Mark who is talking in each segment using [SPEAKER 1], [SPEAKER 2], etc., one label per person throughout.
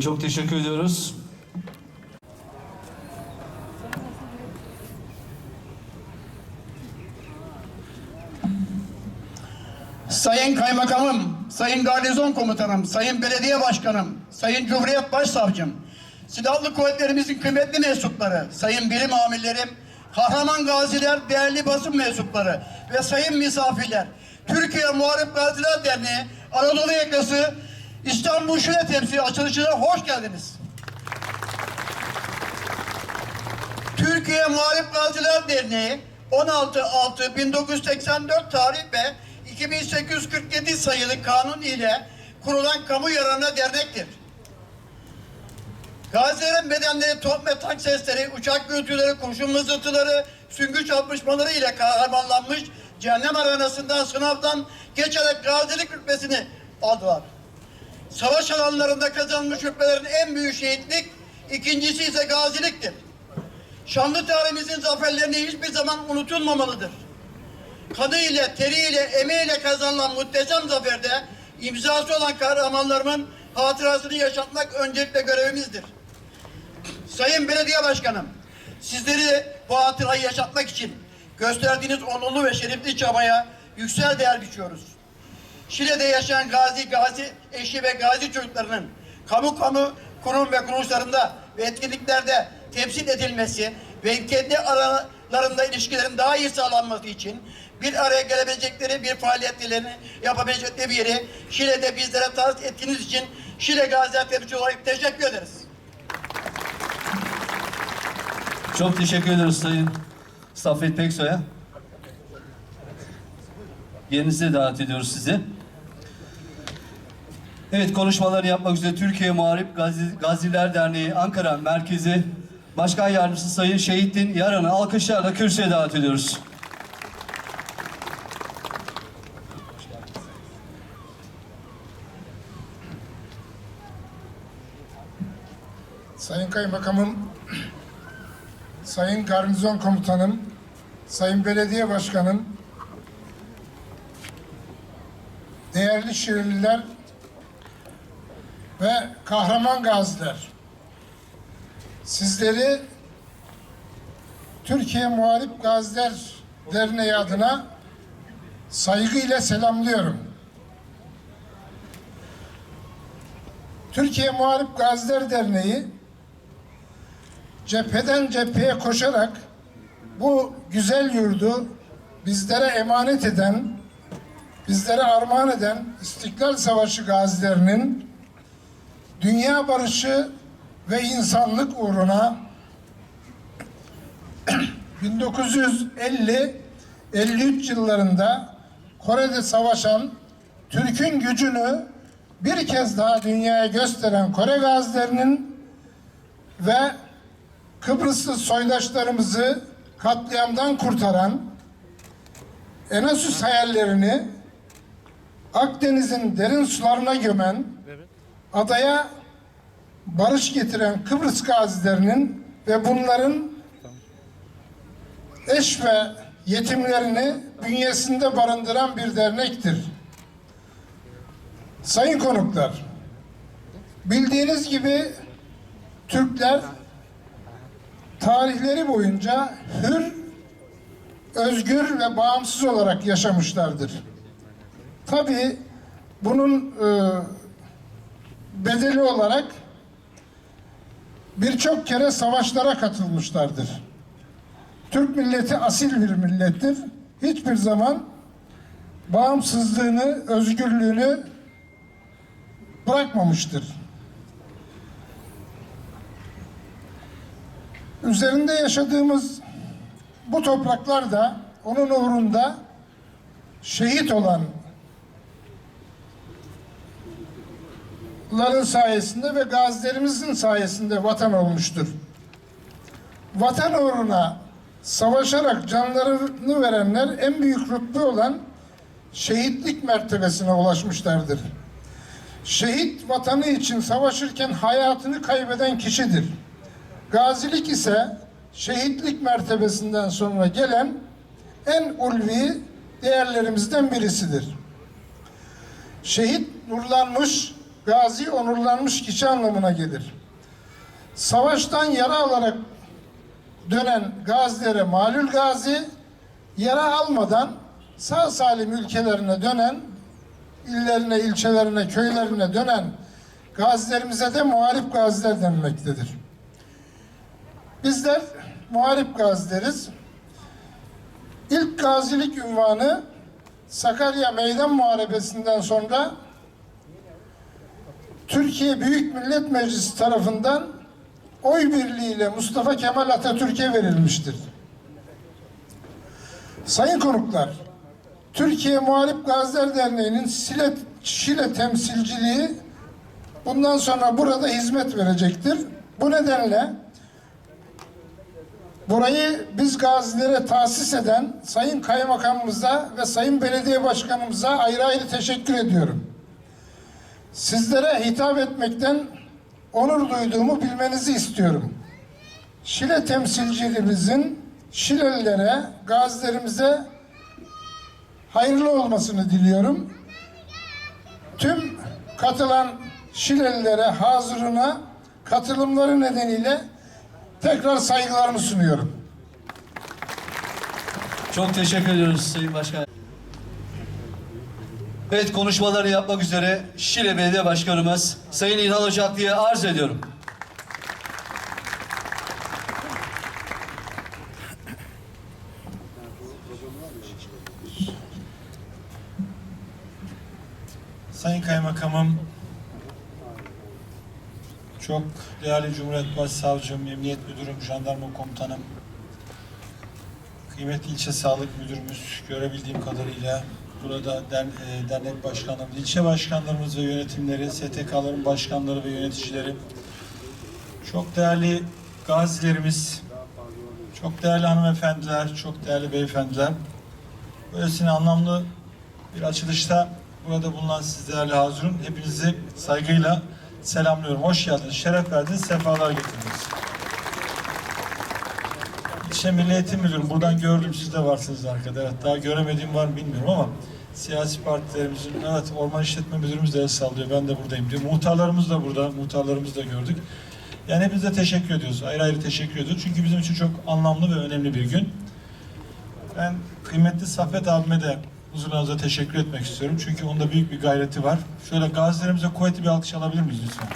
[SPEAKER 1] Çok teşekkür ediyoruz.
[SPEAKER 2] Sayın Kaymakamım, Sayın Garnizon Komutanım, Sayın Belediye Başkanım, Sayın Cumhuriyet Başsavcım, Silahlı Kuvvetlerimizin kıymetli mensupları, Sayın bilim amirlerim, kahraman gaziler, değerli basın mensupları ve sayın misafirler, Türkiye Muharip Gaziler Derneği Anadolu Yakası İstanbul Şule Temsili açılışına hoş geldiniz. Türkiye Muharip Gaziler Derneği 16.6.1984 tarih ve 2847 sayılı kanun ile kurulan kamu yararına dernektir. Gazilerin bedenleri top ve tank sesleri, uçak gürültüleri, kurşun mızıltıları, süngü çarpışmaları ile kahramanlanmış cehennem arenasından sınavdan geçerek gazilik rütbesini aldılar. Savaş alanlarında kazanılmış rütbelerin en büyük şehitlik, ikincisi ise gaziliktir. Şanlı tarihimizin zaferlerini hiçbir zaman unutulmamalıdır. Kanı ile, teriyle, emeğiyle kazanılan muhteşem zaferde imzası olan kahramanlarımın hatırasını yaşatmak öncelikle görevimizdir. Sayın Belediye Başkanım, sizleri bu hatırayı yaşatmak için gösterdiğiniz onurlu ve şerefli çabaya yüksel değer biçiyoruz. Şile'de yaşayan gazi, gazi eşi ve gazi çocuklarının kamu kamu kurum ve kuruluşlarında ve etkinliklerde temsil edilmesi ve kendi aralarında ilişkilerin daha iyi sağlanması için bir araya gelebilecekleri bir faaliyetlerini yapabilecekleri bir yeri Şile'de bizlere tahsis ettiğiniz için Şile Gaziler Temsilcisi olarak teşekkür ederiz.
[SPEAKER 1] Çok teşekkür ediyoruz Sayın Saffet Peksoy'a. Yerinize davet ediyoruz sizi. Evet konuşmaları yapmak üzere Türkiye Muharip Gazi, Gaziler Derneği Ankara Merkezi Başkan Yardımcısı Sayın Şehittin Yaran'ı alkışlarla kürsüye davet ediyoruz.
[SPEAKER 3] Sayın Kaymakamım, Sayın Garnizon Komutanım, Sayın Belediye Başkanım, değerli şehirliler ve kahraman gaziler. Sizleri Türkiye Muharip Gaziler Derneği adına saygıyla selamlıyorum. Türkiye Muharip Gaziler Derneği cepheden cepheye koşarak bu güzel yurdu bizlere emanet eden, bizlere armağan eden İstiklal Savaşı gazilerinin dünya barışı ve insanlık uğruna 1950-53 yıllarında Kore'de savaşan Türk'ün gücünü bir kez daha dünyaya gösteren Kore gazilerinin ve Kıbrıslı soydaşlarımızı katliamdan kurtaran Enasus hayallerini Akdeniz'in derin sularına gömen adaya barış getiren Kıbrıs gazilerinin ve bunların eş ve yetimlerini bünyesinde barındıran bir dernektir. Sayın konuklar, bildiğiniz gibi Türkler tarihleri boyunca hür, özgür ve bağımsız olarak yaşamışlardır. Tabii bunun e, bedeli olarak birçok kere savaşlara katılmışlardır. Türk milleti asil bir millettir. Hiçbir zaman bağımsızlığını, özgürlüğünü bırakmamıştır. Üzerinde yaşadığımız bu topraklarda onun uğrunda şehit olan ların sayesinde ve gazilerimizin sayesinde vatan olmuştur. Vatan uğruna savaşarak canlarını verenler en büyük rütbe olan şehitlik mertebesine ulaşmışlardır. Şehit vatanı için savaşırken hayatını kaybeden kişidir. Gazilik ise şehitlik mertebesinden sonra gelen en ulvi değerlerimizden birisidir. Şehit nurlanmış gazi onurlanmış kişi anlamına gelir. Savaştan yara alarak dönen gazilere malul gazi, yara almadan sağ salim ülkelerine dönen, illerine, ilçelerine, köylerine dönen gazilerimize de muharip gaziler denmektedir. Bizler muharip gazileriz. İlk gazilik ünvanı Sakarya Meydan Muharebesi'nden sonra Türkiye Büyük Millet Meclisi tarafından oy birliğiyle Mustafa Kemal Atatürk'e verilmiştir. Sayın konuklar, Türkiye Muharip Gaziler Derneği'nin Şile, Şile temsilciliği bundan sonra burada hizmet verecektir. Bu nedenle burayı biz gazilere tahsis eden Sayın Kaymakamımıza ve Sayın Belediye Başkanımıza ayrı ayrı teşekkür ediyorum. Sizlere hitap etmekten onur duyduğumu bilmenizi istiyorum. Şile temsilcilerimizin Şilelilere, gazilerimize hayırlı olmasını diliyorum. Tüm katılan Şilelilere, hazırına katılımları nedeniyle tekrar saygılarımı sunuyorum.
[SPEAKER 1] Çok teşekkür ediyoruz Sayın Başkan. Evet konuşmaları yapmak üzere Şile Belediye Başkanımız Sayın İlhan Ocaklı'ya arz ediyorum.
[SPEAKER 4] Sayın Kaymakamım, çok değerli Cumhuriyet Başsavcım, Emniyet Müdürüm, Jandarma Komutanım, kıymetli ilçe sağlık müdürümüz görebildiğim kadarıyla burada e, dernek başkanlarımız, ilçe başkanlarımız ve yönetimleri, STK'ların başkanları ve yöneticileri, çok değerli gazilerimiz, çok değerli hanımefendiler, çok değerli beyefendiler, böylesine anlamlı bir açılışta burada bulunan siz değerli hazırın hepinizi saygıyla selamlıyorum. Hoş geldiniz, şeref verdiniz, sefalar getirdiniz. İlçe Milli Müdürüm, buradan gördüm siz de varsınız arkada. Evet, daha göremediğim var mı bilmiyorum ama siyasi partilerimizin, evet Orman İşletme Müdürümüz de el sallıyor, ben de buradayım diyor. Muhtarlarımız da burada, muhtarlarımızı da gördük. Yani hepinize teşekkür ediyoruz, ayrı ayrı teşekkür ediyoruz. Çünkü bizim için çok anlamlı ve önemli bir gün. Ben kıymetli Saffet abime de huzurlarınıza teşekkür etmek istiyorum. Çünkü onda büyük bir gayreti var. Şöyle gazilerimize kuvvetli bir alkış alabilir miyiz lütfen?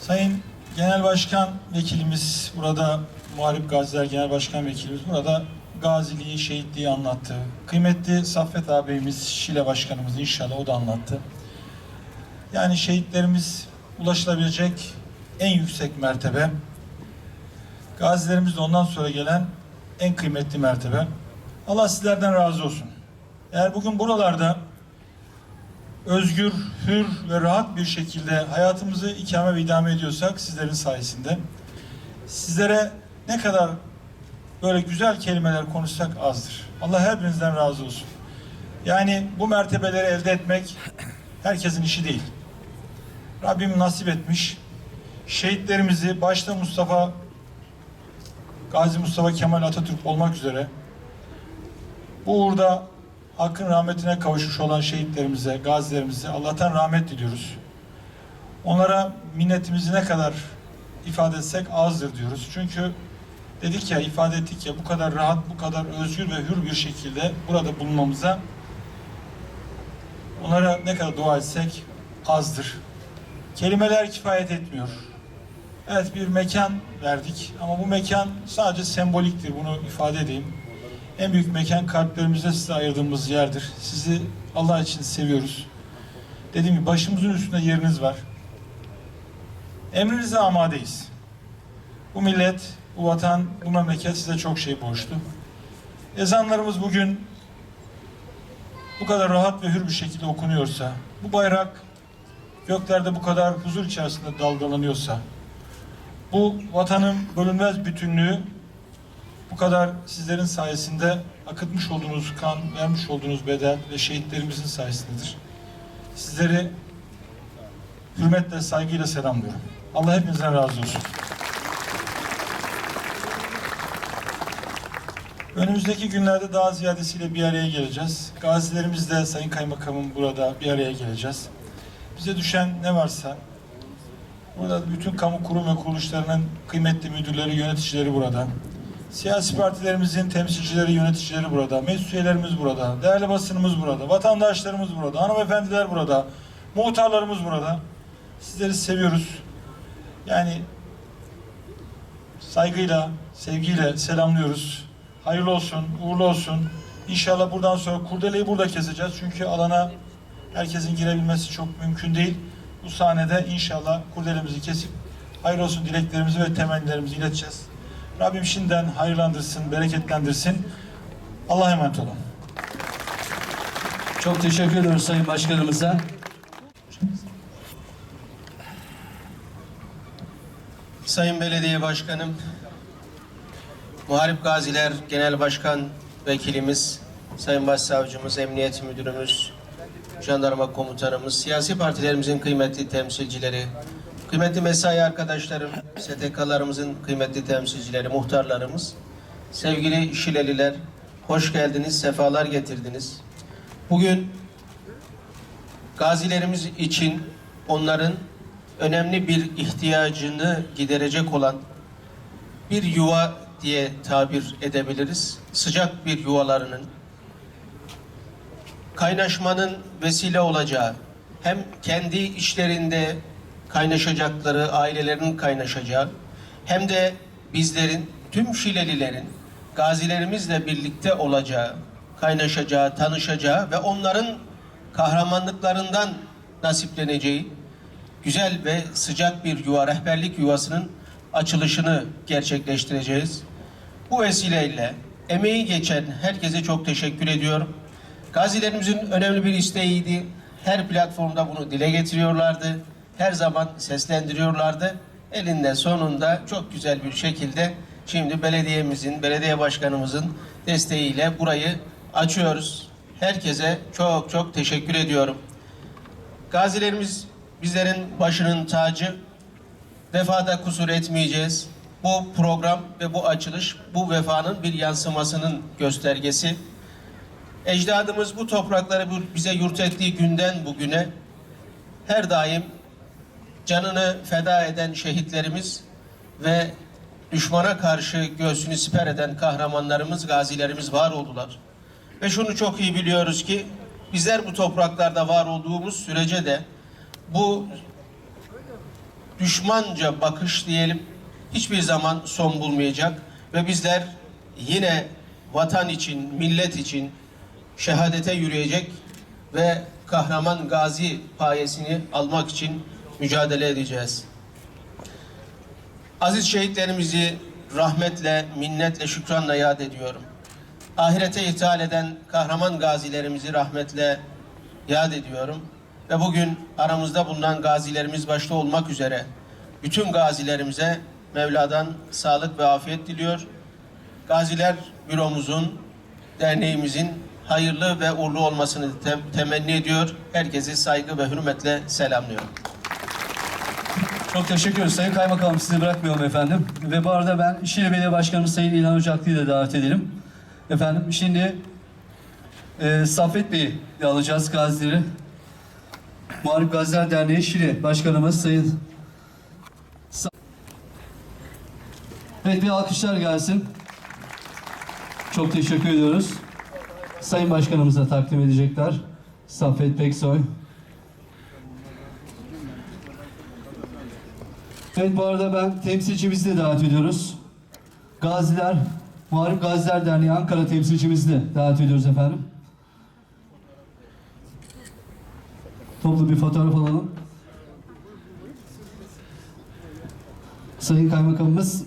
[SPEAKER 4] Sayın Genel Başkan Vekilimiz burada, Muharip Gaziler Genel Başkan Vekilimiz burada gaziliği, şehitliği anlattı. Kıymetli Saffet ağabeyimiz, Şile Başkanımız inşallah o da anlattı. Yani şehitlerimiz ulaşılabilecek en yüksek mertebe. Gazilerimiz de ondan sonra gelen en kıymetli mertebe. Allah sizlerden razı olsun. Eğer bugün buralarda özgür, hür ve rahat bir şekilde hayatımızı ikame ve idame ediyorsak sizlerin sayesinde. Sizlere ne kadar böyle güzel kelimeler konuşsak azdır. Allah her birinizden razı olsun. Yani bu mertebeleri elde etmek herkesin işi değil. Rabbim nasip etmiş. Şehitlerimizi başta Mustafa Gazi Mustafa Kemal Atatürk olmak üzere bu uğurda hakkın rahmetine kavuşmuş olan şehitlerimize, gazilerimize Allah'tan rahmet diliyoruz. Onlara minnetimizi ne kadar ifade etsek azdır diyoruz. Çünkü dedik ya, ifade ettik ya bu kadar rahat, bu kadar özgür ve hür bir şekilde burada bulunmamıza onlara ne kadar dua etsek azdır. Kelimeler kifayet etmiyor. Evet bir mekan verdik ama bu mekan sadece semboliktir bunu ifade edeyim. En büyük mekan kalplerimizde size ayırdığımız yerdir. Sizi Allah için seviyoruz. Dediğim gibi başımızın üstünde yeriniz var. Emrinize amadeyiz. Bu millet, bu vatan, bu memleket size çok şey borçlu. Ezanlarımız bugün bu kadar rahat ve hür bir şekilde okunuyorsa, bu bayrak göklerde bu kadar huzur içerisinde dalgalanıyorsa, bu vatanın bölünmez bütünlüğü bu kadar sizlerin sayesinde akıtmış olduğunuz kan, vermiş olduğunuz bedel ve şehitlerimizin sayesindedir. Sizleri hürmetle, saygıyla selamlıyorum. Allah hepinizden razı olsun. Önümüzdeki günlerde daha ziyadesiyle bir araya geleceğiz. Gazilerimiz de Sayın Kaymakamım burada bir araya geleceğiz. Bize düşen ne varsa burada bütün kamu kurum ve kuruluşlarının kıymetli müdürleri, yöneticileri burada. Siyasi partilerimizin temsilcileri, yöneticileri burada. Meclis üyelerimiz burada. Değerli basınımız burada. Vatandaşlarımız burada. Hanımefendiler burada. Muhtarlarımız burada. Sizleri seviyoruz. Yani saygıyla, sevgiyle selamlıyoruz. Hayırlı olsun, uğurlu olsun. İnşallah buradan sonra kurdeleyi burada keseceğiz. Çünkü alana herkesin girebilmesi çok mümkün değil. Bu sahnede inşallah kurdelemizi kesip hayırlı olsun dileklerimizi ve temennilerimizi ileteceğiz. Rabbim şimdiden hayırlandırsın, bereketlendirsin. Allah'a emanet olun.
[SPEAKER 1] Çok teşekkür ediyoruz Sayın Başkanımıza.
[SPEAKER 5] Sayın Belediye Başkanım, Muharip Gaziler Genel Başkan Vekilimiz, Sayın Başsavcımız, Emniyet Müdürümüz, Jandarma Komutanımız, siyasi partilerimizin kıymetli temsilcileri, kıymetli mesai arkadaşlarım, STK'larımızın kıymetli temsilcileri, muhtarlarımız, sevgili Şileliler, hoş geldiniz, sefalar getirdiniz. Bugün gazilerimiz için onların önemli bir ihtiyacını giderecek olan bir yuva diye tabir edebiliriz. Sıcak bir yuvalarının kaynaşmanın vesile olacağı hem kendi içlerinde kaynaşacakları, ailelerinin kaynaşacağı hem de bizlerin, tüm Şilelilerin gazilerimizle birlikte olacağı, kaynaşacağı, tanışacağı ve onların kahramanlıklarından nasipleneceği güzel ve sıcak bir yuva, rehberlik yuvasının açılışını gerçekleştireceğiz. Bu vesileyle emeği geçen herkese çok teşekkür ediyorum. Gazilerimizin önemli bir isteğiydi. Her platformda bunu dile getiriyorlardı. Her zaman seslendiriyorlardı. Elinde sonunda çok güzel bir şekilde şimdi belediyemizin, belediye başkanımızın desteğiyle burayı açıyoruz. Herkese çok çok teşekkür ediyorum. Gazilerimiz bizlerin başının tacı. Vefada kusur etmeyeceğiz. Bu program ve bu açılış bu vefanın bir yansımasının göstergesi. Ecdadımız bu toprakları bize yurt ettiği günden bugüne her daim canını feda eden şehitlerimiz ve düşmana karşı göğsünü siper eden kahramanlarımız, gazilerimiz var oldular. Ve şunu çok iyi biliyoruz ki bizler bu topraklarda var olduğumuz sürece de bu düşmanca bakış diyelim hiçbir zaman son bulmayacak ve bizler yine vatan için, millet için şehadete yürüyecek ve kahraman gazi payesini almak için mücadele edeceğiz. Aziz şehitlerimizi rahmetle, minnetle, şükranla yad ediyorum. Ahirete ithal eden kahraman gazilerimizi rahmetle yad ediyorum. Ve bugün aramızda bulunan gazilerimiz başta olmak üzere bütün gazilerimize Mevla'dan sağlık ve afiyet diliyor. Gaziler Büromuzun, derneğimizin hayırlı ve uğurlu olmasını tem- temenni ediyor. Herkesi saygı ve hürmetle selamlıyorum.
[SPEAKER 1] Çok teşekkür ederiz. Sayın Kaymakamım sizi bırakmıyorum efendim. Ve bu arada ben Şile Belediye Başkanımız Sayın İlhan Ocaklı'yı da davet edelim. Efendim şimdi e, Saffet Bey'i alacağız gazileri. Muharip Gaziler Derneği Şile Başkanımız Sayın Sa- Evet bir alkışlar gelsin. Çok teşekkür ediyoruz. Sayın Başkanımıza takdim edecekler. Saffet Peksoy. Evet bu arada ben temsilcimizi de davet ediyoruz. Gaziler, Muharip Gaziler Derneği Ankara temsilcimizi de davet ediyoruz efendim. Toplu bir fotoğraf alalım. Sayın Kaymakamımız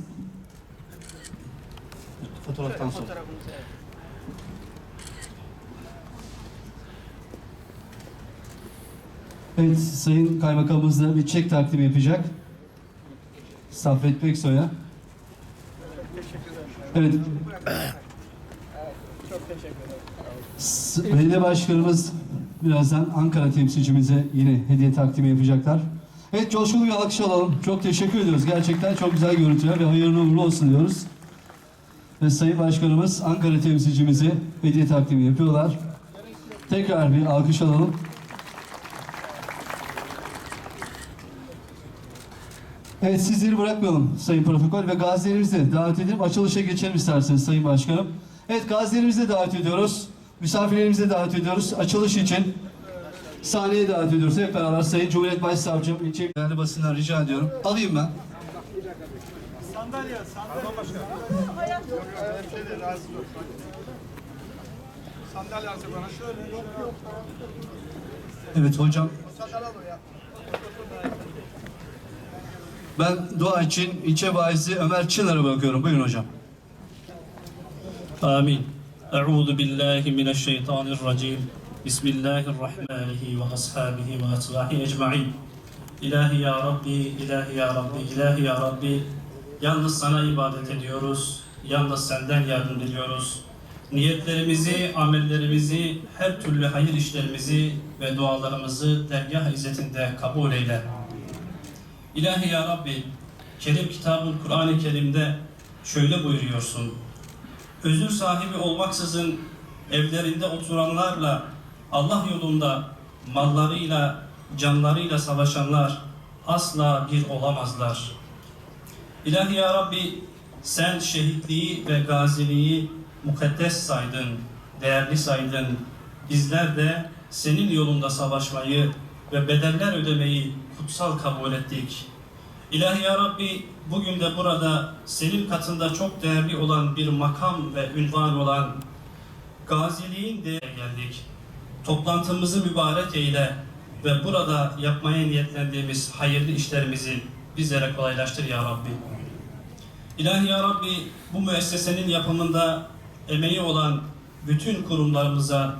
[SPEAKER 1] fotoğraftan sonra. Evet, Sayın Kaymakamımız da bir çek takdimi yapacak. Saffet Peksoy'a. Evet. S- Belediye Başkanımız birazdan Ankara temsilcimize yine hediye takdimi yapacaklar. Evet coşkulu bir alkış alalım. Çok teşekkür ediyoruz. Gerçekten çok güzel görüntüler ve hayırlı uğurlu olsun diyoruz. ve Sayın Başkanımız Ankara temsilcimize hediye takdimi yapıyorlar. Tekrar bir alkış alalım. Evet sizleri bırakmayalım Sayın Protokol ve gazilerimizi de davet edip açılışa geçelim isterseniz Sayın Başkanım. Evet gazilerimizi de davet ediyoruz. Misafirlerimizi de davet ediyoruz. Açılış için sahneye davet ediyoruz. Hep beraber Sayın Cumhuriyet Başsavcım, ilçe değerli basından rica ediyorum. Alayım ben. Evet hocam. Ben dua için ilçe vaizi Ömer Çınar'a bakıyorum. Buyurun hocam.
[SPEAKER 6] Amin. Euzu billahi mineşşeytanirracim. Bismillahirrahmanirrahim ve ashabihi ve etbahi ecmaîn. İlahi ya Rabbi, ilahi ya Rabbi, ilahi ya Rabbi. Yalnız sana ibadet ediyoruz. Yalnız senden yardım diliyoruz. Niyetlerimizi, amellerimizi, her türlü hayır işlerimizi ve dualarımızı dergah izzetinde kabul eyle. İlahi ya Rabbi, Kerim kitabın Kur'an-ı Kerim'de şöyle buyuruyorsun. özür sahibi olmaksızın evlerinde oturanlarla Allah yolunda mallarıyla, canlarıyla savaşanlar asla bir olamazlar. İlahi ya Rabbi sen şehitliği ve gaziliği mukaddes saydın, değerli saydın. Bizler de senin yolunda savaşmayı ve bedeller ödemeyi kutsal kabul ettik. İlahi ya Rabbi bugün de burada senin katında çok değerli olan bir makam ve ünvan olan gaziliğin de geldik. Toplantımızı mübarek eyle ve burada yapmaya niyetlendiğimiz hayırlı işlerimizi bizlere kolaylaştır ya Rabbi. İlahi ya Rabbi bu müessesenin yapımında emeği olan bütün kurumlarımıza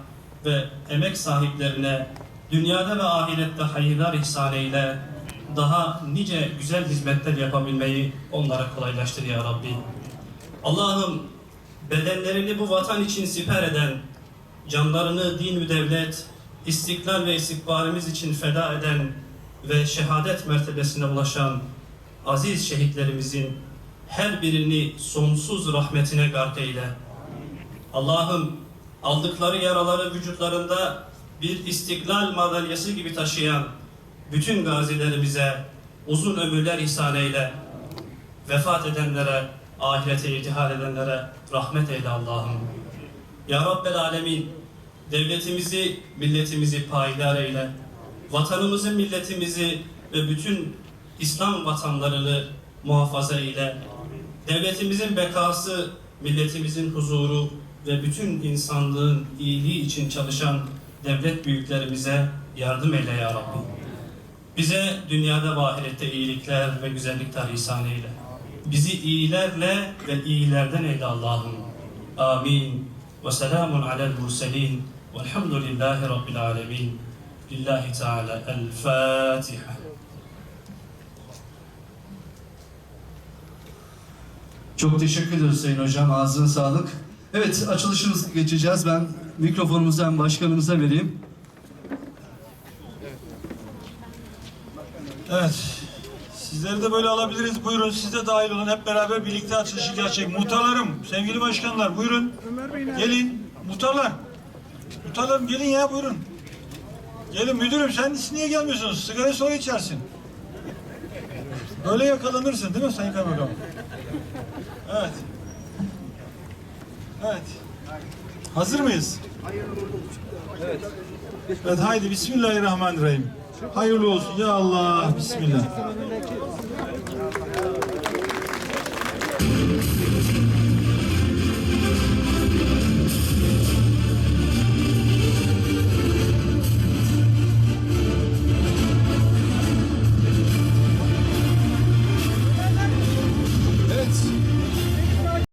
[SPEAKER 6] ve emek sahiplerine dünyada ve ahirette hayırlar ihsan eyle, daha nice güzel hizmetler yapabilmeyi onlara kolaylaştır ya Rabbi. Allah'ım bedenlerini bu vatan için siper eden, canlarını din ve devlet, istiklal ve istikbalimiz için feda eden ve şehadet mertebesine ulaşan aziz şehitlerimizin her birini sonsuz rahmetine gark eyle. Allah'ım aldıkları yaraları vücutlarında bir istiklal madalyası gibi taşıyan bütün gazilerimize uzun ömürler ihsan eyle. Vefat edenlere, ahirete irtihal edenlere rahmet eyle Allah'ım. Ya Rabbel Alemin, devletimizi, milletimizi payidar eyle. Vatanımızı, milletimizi ve bütün İslam vatanlarını muhafaza eyle. Devletimizin bekası, milletimizin huzuru ve bütün insanlığın iyiliği için çalışan devlet büyüklerimize yardım eyle ya Rabbi. Bize dünyada ve ahirette iyilikler ve güzellikler ihsan eyle. Bizi iyilerle ve iyilerden eyle Allah'ım. Amin. Ve selamun alel murselin. Velhamdülillahi Rabbil alemin. Lillahi Teala. El Fatiha.
[SPEAKER 1] Çok teşekkür ederiz Sayın Hocam. Ağzına sağlık. Evet açılışımıza geçeceğiz. Ben mikrofonumuzu hem başkanımıza vereyim.
[SPEAKER 4] Evet. Sizleri de böyle alabiliriz. Buyurun siz de dahil olun. Hep beraber birlikte açılışı gerçek. Muhtarlarım, sevgili başkanlar buyurun. Gelin. Muhtarlar. Muhtarlarım gelin ya buyurun. Gelin müdürüm sen niye gelmiyorsunuz? Sigarayı sonra içersin. Böyle yakalanırsın değil mi Sayın Kaymakam? Evet. Evet. Hazır mıyız? Evet haydi Bismillahirrahmanirrahim. Hayırlı olsun ya Allah. Bismillah.